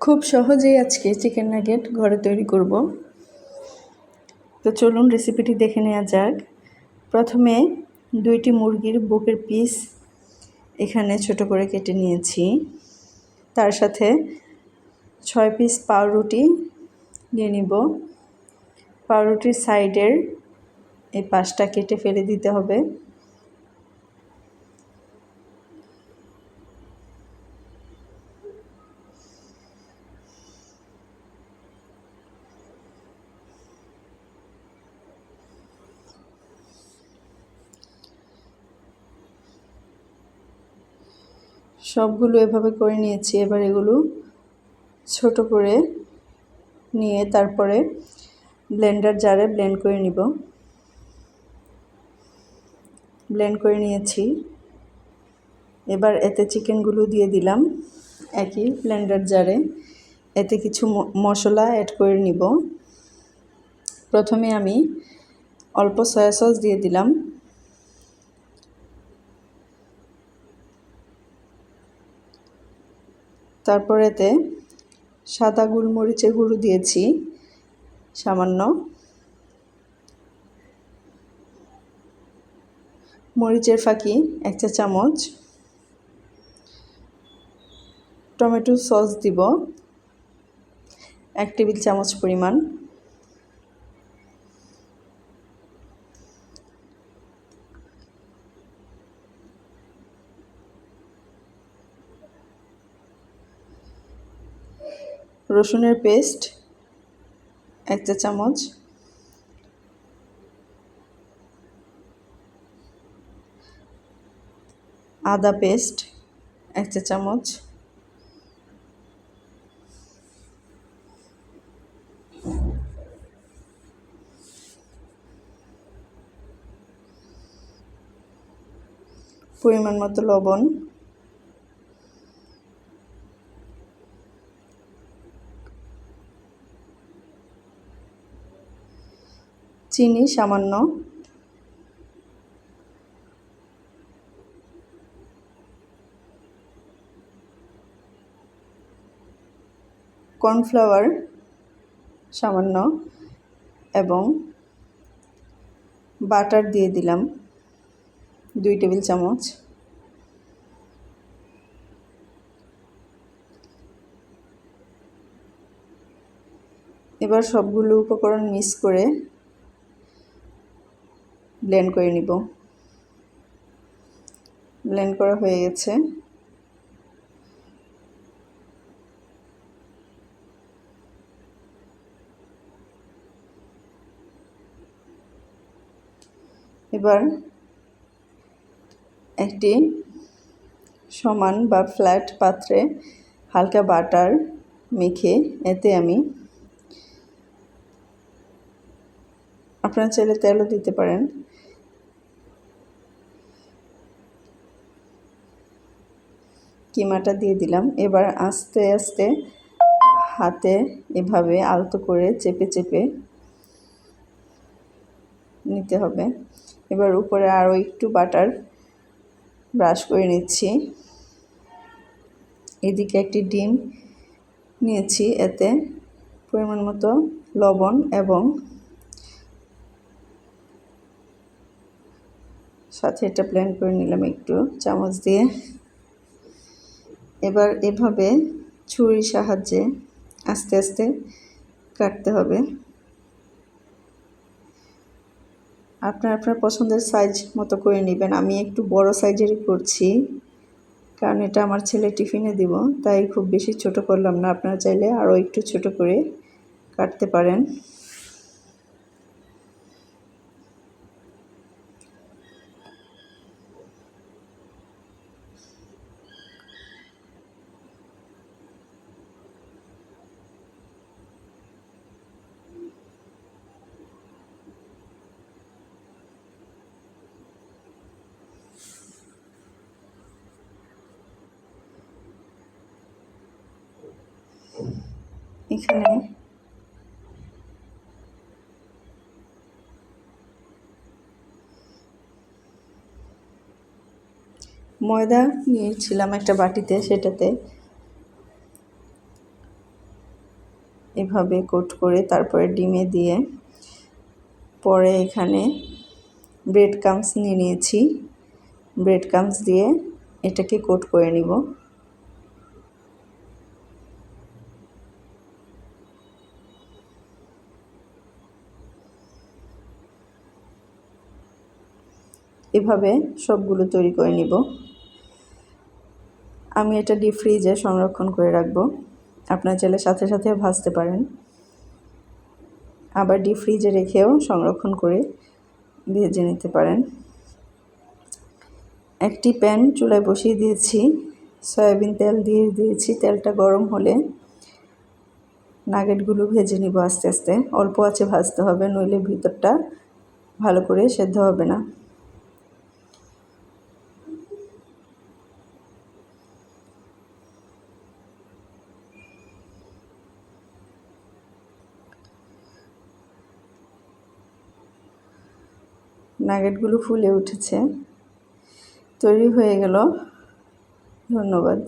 খুব সহজেই আজকে চিকেন নাগেট ঘরে তৈরি করব। তো চলুন রেসিপিটি দেখে নেওয়া যাক। প্রথমে দুইটি মুরগির বুকের পিস এখানে ছোট করে কেটে নিয়েছি। তার সাথে ছয় পিস পাউরুটি নিয়ে নিব। পাউরুটির সাইডের এই পাশটা কেটে ফেলে দিতে হবে। সবগুলো এভাবে করে নিয়েছি। এবার এগুলো ছোট করে নিয়ে তারপরে ব্লেন্ডার জারে ব্লেন্ড করে নিব। ব্লেন্ড করে নিয়েছি। এবার এতে চিকেনগুলো দিয়ে দিলাম একই ব্লেন্ডার জারে। এতে কিছু মশলা অ্যাড করে নিব। প্রথমে আমি অল্প সয়া সস দিয়ে দিলাম। তারপর এতে সাদা গোলমরিচের গুঁড়ো দিয়েছি, সামান্য। মরিচের ফাঁকি, এক চা চামচ। টমেটো সস দিব, এক টেবিল চামচ পরিমাণ। রসুনের পেস্ট এক চা চামচ। আদা পেস্ট এক চা চামচ। পরিমাণ মতো লবণ। চিনি সামান্য। কর্নফ্লাওয়ার সামান্য এবং বাটার দিয়ে দিলাম দুই টেবিল চামচ। এবার সবগুলো উপকরণ মিক্স করে ব্লেন্ড করে নিব। ব্লেন্ড করা হয়ে গেছে। এবার একটি সমান বা ফ্ল্যাট পাত্রে হালকা বাটার মেখে এতে আমি আপনারা চাইলে তেলও দিতে পারেন। কিমাটা দিয়ে দিলাম। এবার আস্তে আস্তে হাতে এভাবে আলতো করে চেপে চেপে নিতে হবে। এবার উপরে আরও একটু বাটার ব্রাশ করে নিচ্ছি। এদিকে একটি ডিম নিয়েছি, এতে পরিমাণ মতো লবণ এবং সাথে এটা প্ল্যান করে নিলাম একটু। চামচ দিয়ে এবার এভাবে ছুরির সাহায্যে আস্তে আস্তে কাটতে হবে। আপনার আপনার পছন্দের সাইজ মতো করে নেবেন। আমি একটু বড় সাইজেরই করছি, কারণ এটা আমার ছেলে টিফিনে দিব, তাই খুব বেশি ছোট করলাম না। আপনারা চাইলে আরও একটু ছোট করে কাটতে পারেন। এখানে। ময়দা নিয়েছিলাম একটা বাটিতে সেটাতে। এভাবে কোট করে তারপরে ডিমে দিয়ে। পরে এখানে ব্রেড কামস নিয়ে নিয়েছি। ব্রেড কামস দিয়ে এটাকে কোট করে নিব। এভাবে সবগুলো তৈরি করে নিব। আমি এটা ডিপ ফ্রিজে সংরক্ষণ করে রাখব। আপনার চাইলে সাথে সাথে ভাজতে পারেন। আবার ডিপ ফ্রিজে রেখেও সংরক্ষণ করে ভেজে নিতে পারেন। একটি প্যান চুলায় বসিয়ে দিয়েছি। সয়াবিন তেল দিয়ে দিয়েছি। তেলটা গরম হলে নাগেটগুলো ভেজে নিব আস্তে আস্তে। অল্প আছে ভাজতে হবে, নইলে ভিতরটা ভালো করে সেদ্ধ হবে না। নাগেটগুলো ফুলে উঠেছে। তৈরি হয়ে গেল। ধন্যবাদ।